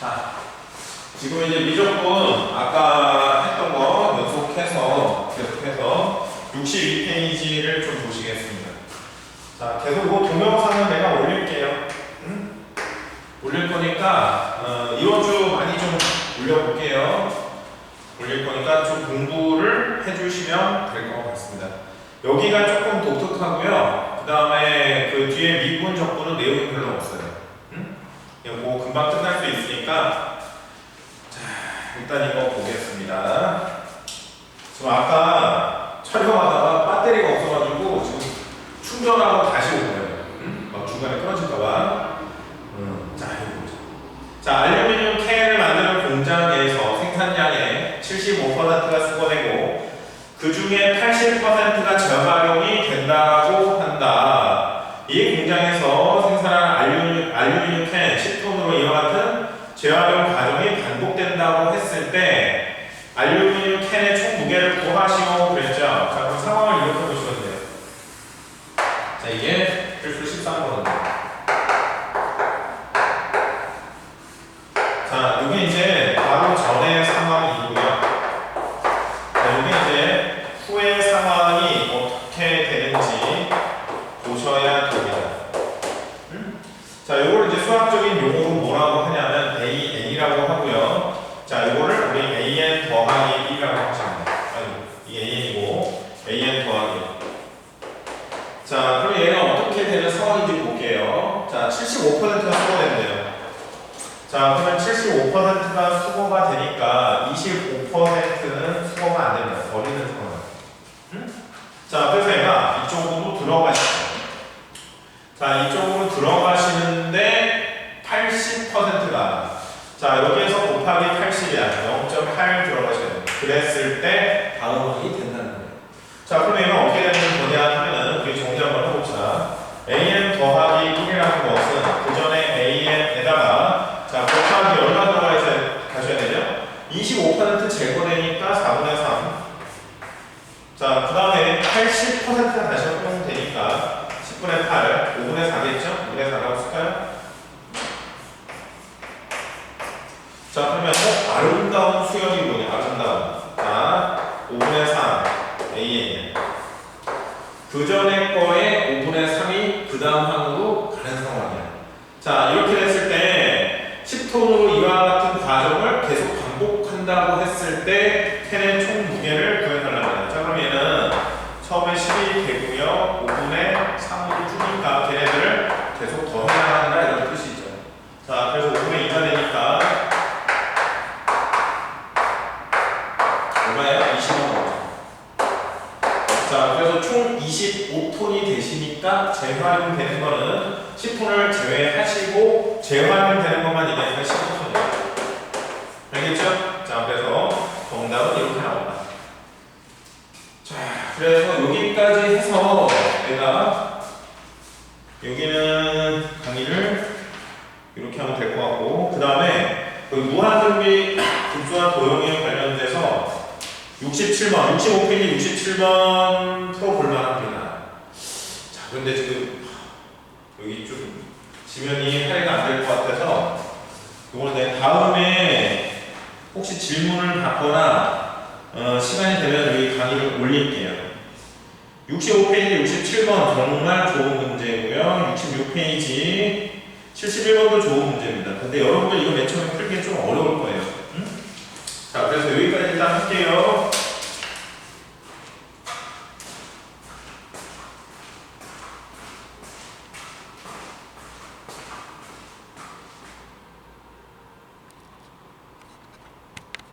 자, 지금 이제 미적분 아까 했던 거 연속해서 계속해서 62페이지를 좀 보시겠습니다. 자, 계속 뭐 동영상은 내가 올릴게요. 응? 올릴 거니까 어, 이번 주 많이 좀 올려볼게요. 올릴 거니까 좀 공부를 해주시면 될 것 같습니다. 여기가 조금 독특하고요. 그 다음에 그 뒤에 미분 적분은 내용이 별로 없어요. 금방 끝날 수 있으니까 자 일단 이거 보겠습니다. 지금 아까 촬영하다가 배터리가 없어가지고 지금 충전하고 다시 온 거예요. 응? 막 중간에 끊어질까봐. 음, 자 이거 보자. 자 알루미늄 캔을 만드는 공장에서 생산량의 75%가 수거되고 그 중에 80%가 재활용이 된다고 한다. 이 공장에서 생산한 알루미늄, 알루미늄 캔 10톤으로 이와 같은 재활용 과정이 반복된다고 했을 때 알루미늄 캔의 총 무게를 구하시오 그랬죠. 자 그럼 상황을 이렇게 보시면 돼요. 자 이게 필수 13번인데. 자 이게 이제 바로 전의 상황이고요. 자, 이게 이제 후의 상황이 어떻게 되는지 보셔야 됩니다. 음? 자, 요걸 이제 수학적인 용어로 뭐라고 하냐면 AN이라고 하고요. 자, 요거를 우리 AN 더하기 1이라고 하십니다. 아니, 이게 AN이고 AN 더하기 1. 자, 그럼 얘가 어떻게 되는 상황인지 볼게요. 자, 75%가 수거된대요. 자, 그러면 75%가 수거가 되니까 25%는 수거가 안 됩니다. 버리는 상황. 응? 자, 그래서 얘가 이쪽으로 들어가시죠. 자, 이쪽으로 들어가시는데 80%가 자, 여기에서 곱하기 80이야. 0.8 들어가셔야 돼요. 그랬을 때 방어이 된다는 거예요. 자, 그럼 얘가 어떻게 되는 거냐 하면은 우리 정리 한번 해봅시다. AN 더하기 1이라는 것은 그 전에 AN에다가 자, 곱하기 얼마 들어가셔야 가셔야 되죠? 25% 제거되니까 4분의 3. 자, 그 다음에 80%가 다시 활용되니까 10분의 8, 5분의 4겠죠? 5분의 4라고 쓸까요? 자, 그러면 어, 아름다운 수열이 뭐냐? 아름다운. 자, 5분의 3, AN. 그 전에 거에 5분의 3이 그 다음 항으로 가는 상황이야. 자, 이렇게 됐을 때 10톤으로 이와 같은 과정을 계속 반복한다고 했을 때 캔의 총 무게를 구해달라는 거예요. 자, 그럼 얘는 처음에 10이 되고요. 5분의 3으로 주니까 걔네들을 계속 더해야 한다 이런 뜻이죠. 자, 그래서 5분의 2가 되니까 얼마예요? 20원. 자, 그래서 총 25톤이 되시니까 재활용되는 거는 10톤을 제외하시고 재활용되는 것만 얘기하니까 15톤이에요. 알겠죠? 자, 그래서 정답은 이렇게 나온다. 자, 그래서 여기까지 해서 내가 여기는 강의를 이렇게 하면 될 것 같고 그 다음에 그 무한정비 급수와 도용에 관련돼서 67번, 65페이지 67번 풀어볼만합니다. 자, 그런데 지금 여기 좀 지면이 할애가 안 될 것 같아서 이걸 내 다음에 혹시 질문을 받거나 어, 시간이 되면 여기 강의를 올릴게요. 65페이지 67번 정말 좋은 문제고요. 66페이지 71번도 좋은 문제입니다. 근데 여러분들 이거 맨 처음에 풀기 좀 어려울 거예요.